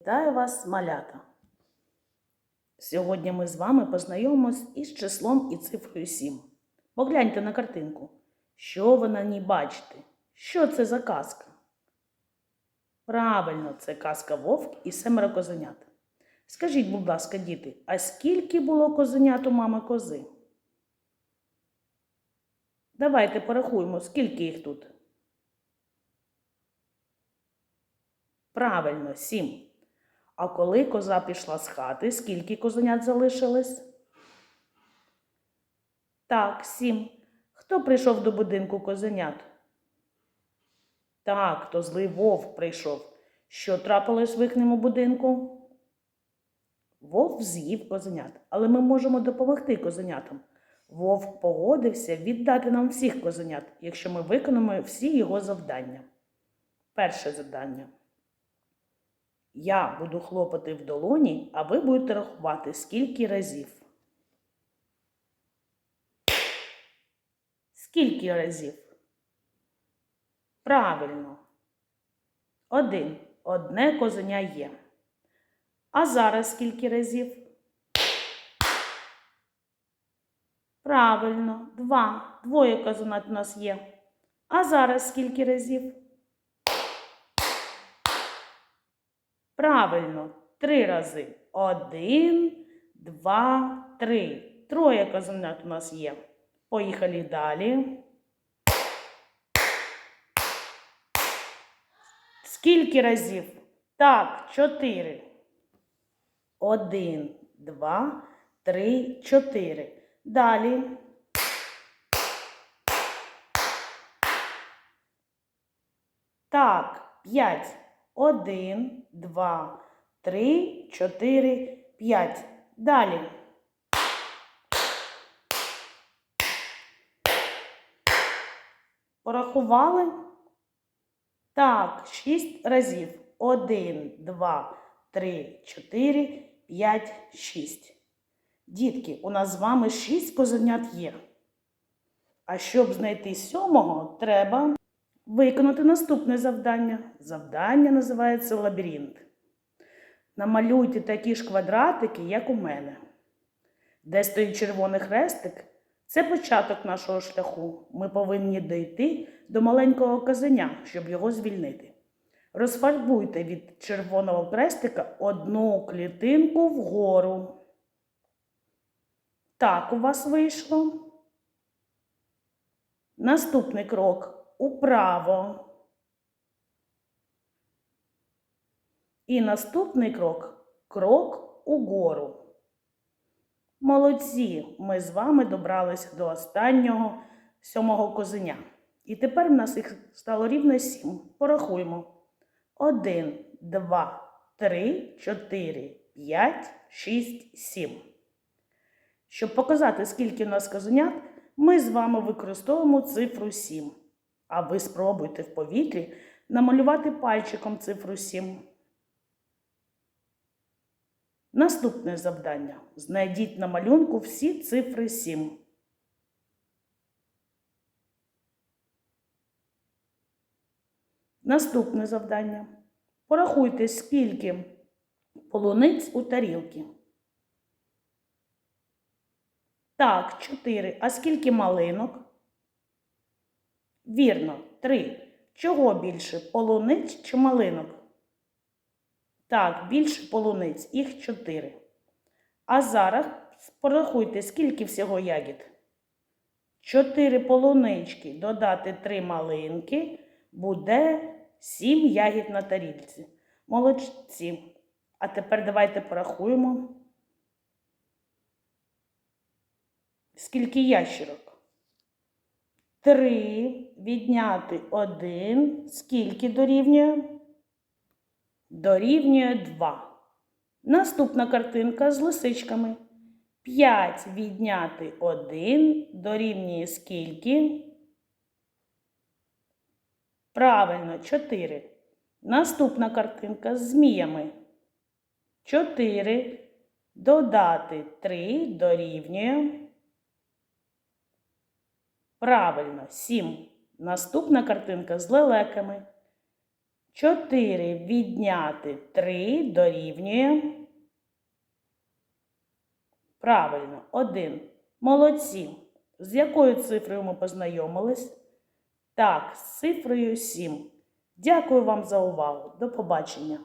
Вітаю вас, малята! Сьогодні ми з вами познайомимось із числом і цифрою 7. Погляньте на картинку. Що ви на ній бачите? Що це за казка? Правильно, це казка Вовк і семеро козенят. Скажіть, будь ласка, діти, а скільки було козенят у мами кози? Давайте порахуємо, скільки їх тут. Правильно, сім. А коли коза пішла з хати, скільки козенят залишилось? Так, сім. Хто прийшов до будинку козенят? Так, то злий вовк прийшов. Що трапилось в їхньому будинку? Вовк з'їв козенят, але ми можемо допомогти козенятам. Вовк погодився віддати нам всіх козенят, якщо ми виконаємо всі його завдання. Перше завдання. Я буду хлопати в долоні, а ви будете рахувати скільки разів. Скільки разів? Правильно. Один. Одне козеня є. А зараз скільки разів? Правильно, два. Двоє козенят у нас є. А зараз скільки разів? Правильно, три рази. Один, два, три. Троє козенят у нас є. Поїхали далі. Скільки разів? Так, чотири. Один, два, три, чотири. Далі. Так, п'ять. Один, два, три, чотири, п'ять. Далі. Порахували? Так, шість разів. Один, два, три, чотири, п'ять, шість. Дітки, у нас з вами шість козенят є. А щоб знайти сьомого, треба виконати наступне завдання. Завдання називається лабіринт. Намалюйте такі ж квадратики, як у мене. Де стоїть червоний хрестик, це початок нашого шляху. Ми повинні дійти до маленького казеня, щоб його звільнити. Розфарбуйте від червоного хрестика одну клітинку вгору. Так у вас вийшло. Наступний крок управо. І наступний крок крок угору. Молодці, ми з вами добралися до останнього сьомого козеня. І тепер в нас їх стало рівно сім. Порахуємо. Один, два, три, чотири, п'ять, шість, сім. Щоб показати, скільки в нас козенят, ми з вами використовуємо цифру 7. А ви спробуйте в повітрі намалювати пальчиком цифру 7. Наступне завдання. Знайдіть на малюнку всі цифри 7. Наступне завдання. Порахуйте, скільки полуниць у тарілці. Так, 4. А скільки малинок? Вірно, 3. Чого більше? Полуниць чи малинок? Так, більше полуниць, їх 4. А зараз порахуйте, скільки всього ягід. 4 полунички додати 3 малинки буде 7 ягід на тарілці. Молодці. А тепер давайте порахуємо. Скільки ящерок? Три відняти один. Скільки дорівнює? Дорівнює два. Наступна картинка з лисичками. П'ять відняти один дорівнює скільки? Правильно, чотири. Наступна картинка з зміями. Чотири додати три дорівнює. Правильно, 7. Наступна картинка з лелеками. 4 відняти 3 дорівнює. Правильно, 1. Молодці. З якою цифрою ми познайомились? Так, з цифрою 7. Дякую вам за увагу. До побачення.